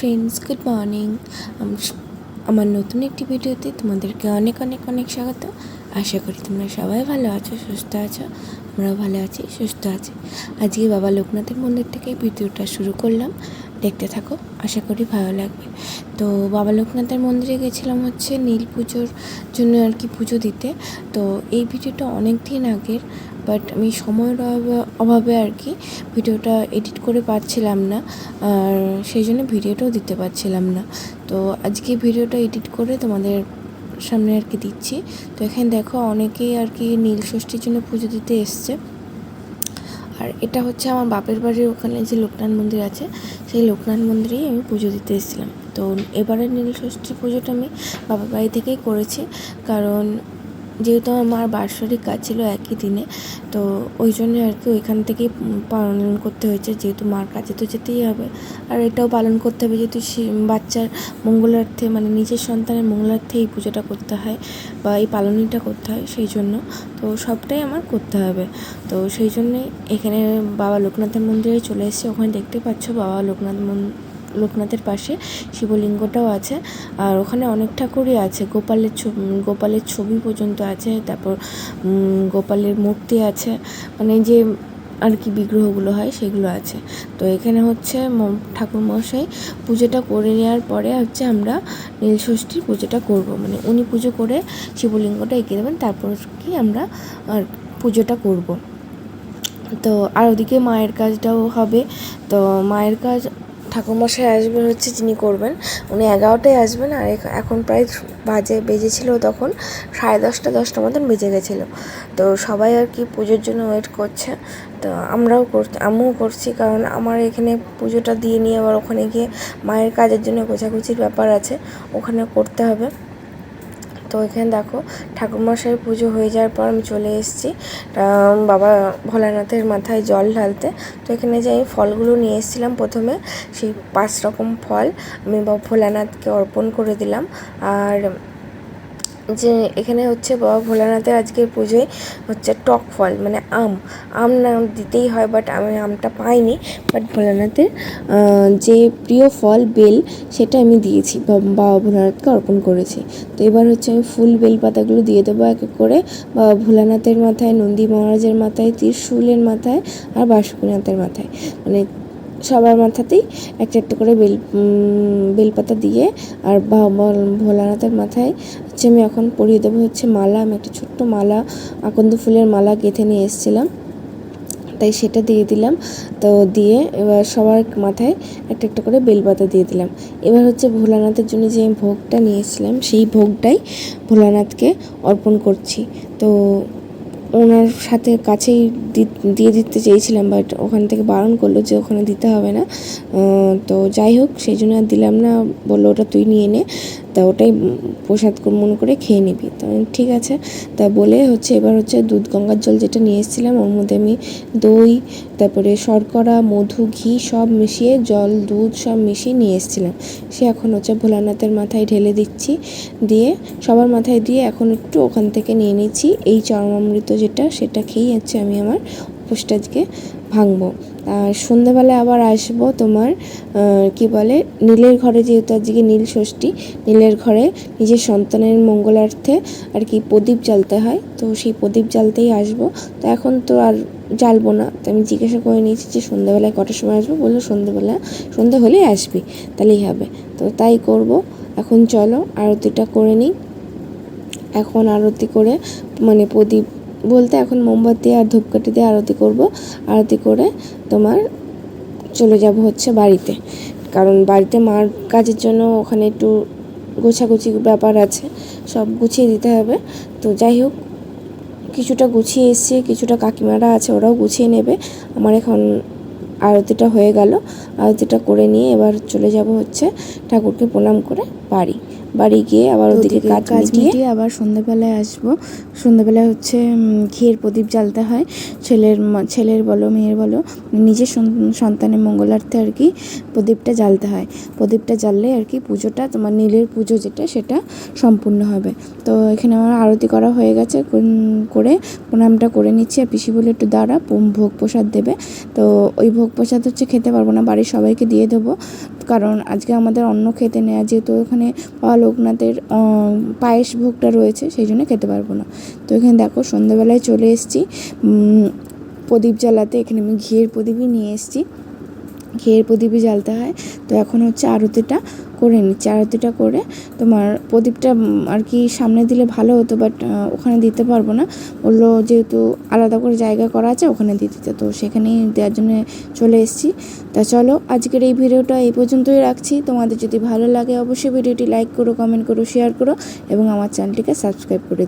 Friends, good morning. আমার নতুন একটি ভিডিওতে তোমাদেরকে অনেক অনেক অনেক স্বাগত। আশা করি তোমরা সবাই ভালো আছো, সুস্থ আছো। আমরাও ভালো আছি, সুস্থ আছি। আজকে বাবা লোকনাথের মন্দির থেকে ভিডিওটা শুরু করলাম। দেখতে থাকো, আশা করি ভালো লাগবে। তো বাবা লোকনাথের মন্দিরে গেছিলাম হচ্ছে নীল পুজোর জন্য আর কি পুজো দিতে। তো এই ভিডিওটা অনেক দিন আগের বাট আমি সময়ের অভাবে- আর কি ভিডিওটা এডিট করে পারছিলাম না, আর সেই জন্য ভিডিওটাও দিতে পারছিলাম না। তো আজকে ভিডিওটা এডিট করে তোমাদের সামনে আর কি দিচ্ছি। তো এখানে দেখো অনেকেই আর কি নীল ষষ্ঠীর জন্য পুজো দিতে এসছে। আর এটা হচ্ছে আমার বাপের বাড়ির ওখানে যে লোকনাথ মন্দির আছে, সেই লোকনাথ মন্দিরেই আমি পুজো দিতে এসেছিলাম। তো এবারের নীল ষষ্ঠী পুজোটা আমি বাবার বাড়ি থেকেই করেছি, কারণ যেহেতু আমার বাৎসরিক কাজ ছিল একই দিনে, তো ওই জন্য আর কি ওইখান থেকেই পালন করতে হয়েছে, যেহেতু মার কাছে তো যেতেই হবে। আর এটাও পালন করতে হবে যেহেতু বাচ্চার মঙ্গলার্থে মানে নিজের সন্তানের মঙ্গলার্থে এই পুজোটা করতে হয় বা এই পালনীটা করতে হয় সেই জন্য। তো সবটাই আমার করতে হবে। তো সেই জন্যই এখানে বাবা লোকনাথের মন্দিরে চলে এসেছি। ওখানে দেখতে পাচ্ছ বাবা লোকনাথ মন লোকনাথের পাশে শিবলিঙ্গটাও আছে। আর ওখানে অনেক ঠাকুরই আছে। গোপালের ছবি গোপালের ছবি পর্যন্ত আছে, তারপর গোপালের মূর্তি আছে। মানে যে আর কি বিগ্রহগুলো হয়, সেগুলো আছে। তো এখানে হচ্ছে ম- ঠাকুর মশাই পুজোটা করে নেওয়ার পরে হচ্ছে আমরা নীলষষ্ঠীর পুজোটা করব। মানে উনি পুজো করে শিবলিঙ্গটা এঁকে দেবেন, তারপর কি আমরা আর পুজোটা করব। তো আর ওদিকে মায়ের কাজটাও হবে। তো মায়ের কাজ ঠাকুরমশাই আসবেন হচ্ছে যিনি করবেন, উনি এগারোটায় আসবেন আর এখন প্রায় বাজে, বেজেছিল তখন, সাড়ে দশটা দশটা মতন বেজে গেছিল। তো সবাই আর কি পুজোর জন্য ওয়েট করছে, তো আমরাও করছি আমিও করছি কারণ আমার এখানে পুজোটা দিয়ে নিয়ে আবার ওখানে গিয়ে মায়ের কাজের জন্য গোছাগুছির ব্যাপার আছে, ওখানে করতে হবে। তো এখানে দেখো ঠাকুরমশাই পুজো হয়ে যাওয়ার পর আমি চলে এসেছি। বাবা ভোলানাথের মাথায় জল ঢালতে। তো এখানে যে আমি ফলগুলো নিয়ে এসেছিলাম প্রথমে, সেই পাঁচ রকম ফল আমি ভোলানাথকে অর্পণ করে দিলাম। আর যে এখানে হচ্ছে বাবা ভোলানাথের আজকের পুজোয় হচ্ছে টক ফল মানে আম। আম না দিতেই হয় বাট আমি আমটা পাইনি। বাট ভোলানাথের যে প্রিয় ফল, বেল, সেটা আমি দিয়েছি। বাবা ভোলানাথকে অর্পণ করেছি। তো এবার হচ্ছে আমি ফুল বেল পাতাগুলো দিয়ে দেবো এক এক করে। বাবা ভোলানাথের মাথায়, নন্দী মহারাজের মাথায়, ত্রিশূলের মাথায় আর বাসুকিনাথের মাথায়। মানে সবার মাথাতেই একটা একটা করে বেল বেলপাতা দিয়ে আর ভোলানাথের মাথায় হচ্ছে আমি এখন পরিয়ে দেবো হচ্ছে মালা। আমি একটা ছোট্ট মালা, আকন্দ ফুলের মালা গেঁথে নিয়ে এসেছিলাম। তাই সেটা দিয়ে দিলাম। তো দিয়ে এবার সবার মাথায় একটা একটা করে বেলপাতা দিয়ে দিলাম। এবার হচ্ছে ভোলানাথের জন্য যে ভোগটা নিয়েছিলাম সেই ভোগটাই ভোলানাথকে অর্পণ করছি। তো ওনার সাথে কাছেই দিয়ে দিতে চেয়েছিলাম বাট ওখান থেকে বারণ করল যে ওখানে দিতে হবে না। তো যাই হোক, সেই জন্য আর দিলাম না, বলল ওটা তুই নিয়ে নে। তা ওটাই প্রসাদ মনে করে খেয়ে নিবি। তো ঠিক আছে। তা বলে হচ্ছে এবার হচ্ছে দুধ গঙ্গার জল যেটা নিয়ে এসেছিলাম, ওর মধ্যে আমি দই, তারপরে শর্করা, মধু, ঘি সব মিশিয়ে জল, দুধ সব মিশিয়ে নিয়ে এসেছিলাম। সে এখন হচ্ছে ভোলানাথের মাথায় ঢেলে দিচ্ছি। দিয়ে সবার মাথায় দিয়ে এখন একটু ওখান থেকে নিয়ে নিচ্ছি। এই চরমামৃত যেটা, সেটা খেয়েই হচ্ছে আমি আমার উপোসটা আজকে ভাঙবো। আর সন্ধ্যাবেলা আবার আসব তোমার কি বলে, নীলের ঘরে যেহেতু আজকে নীল ষষ্ঠী, নীলের ঘরে নিজের সন্তানের মঙ্গলার্থে আর কি প্রদীপ জ্বালতে হয়, তো সেই প্রদীপ জ্বালতেই আসব। তো এখন তো আর জ্বালবো না, তো আমি জিজ্ঞাসা করে নিয়েছি যে সন্ধ্যাবেলায় কটার সময় আসব? বলল, সন্ধ্যাবেলা, সন্ধ্যা হলেই আসবি, তাহলেই হবে। তো তাই করব। এখন চলো, আরতিটা করে নিই। এখন আরতি করে মানে প্রদীপ বলতে এখন মোমবাতি আর ধূপকাঠি দিয়ে আরতি করব। আরতি করে তোমার চলে যাব হচ্ছে বাড়িতে। কারণ বাড়িতে মার কাজের জন্য ওখানে একটু গোছাগুছি ব্যাপার আছে, সব গুছিয়ে দিতে হবে। তো যাই হোক, কিছুটা গুছিয়ে এসছে, কিছুটা কাকিমারা আছে ওরাও গুছিয়ে নেবে। আমার এখন আরতিটা হয়ে গেল। আরতিটা করে নিয়ে এবার চলে যাব হচ্ছে ঠাকুরকে প্রণাম করে বাড়ি। বাড়ি গিয়ে আবার ওদিকে কাজ কাজ মিটিয়ে আবার সন্ধ্যাবেলায় আসব। সন্ধ্যাবেলায় হচ্ছে ঘিয়ের প্রদীপ জ্বালতে হয়। ছেলের ছেলের বলো মেয়ের বলো নিজের সন্তানের মঙ্গলার্থে আর কি প্রদীপটা জ্বালতে হয়। প্রদীপটা জ্বাললে আর কি পুজোটা তোমার নীলের পুজো যেটা সেটা সম্পূর্ণ হবে। তো এখানে আমার আরতি করা হয়ে গেছে করে প্রণামটা করে নিচ্ছি। আর পিসি বলে একটু দাঁড়া ভোগ প্রসাদ দেবে। তো ওই ভোগ প্রসাদ হচ্ছে খেতে পারব না বাড়ির সবাইকে দিয়ে দেবো। কারণ আজকে আমাদের অন্য খেতে নেওয়া যেহেতু ওখানে বাবা লোকনাথের পায়েস ভোগটা রয়েছে, সেই জন্য খেতে পারব না। তো এখানে দেখো, সন্ধ্যাবেলায় চলে এসেছি। প্রদীপ জ্বালাতে এখানে আমি ঘিয়ের প্রদীপই নিয়ে এসেছি। ঘিয়ের প্রদীপই জ্বালতে হয়। তো এখন হচ্ছে আরতিটা করে নিচ্ছি আরতিটা করে। তোমার প্রদীপটা আর কি সামনে দিলে ভালো হতো বাট ওখানে দিতে পারব না। বলল যেহেতু আলাদা করে জায়গা করা আছে, ওখানে দিয়ে দিতে। তো সেখানেই দেওয়ার জন্য চলে এসেছি। তা চলো, আজকের এই ভিডিওটা এই পর্যন্তই রাখছি। তোমাদের যদি ভালো লাগে, অবশ্যই ভিডিওটি লাইক করো কমেন্ট করো শেয়ার করো, এবং আমার চ্যানেলটিকে সাবস্ক্রাইব করে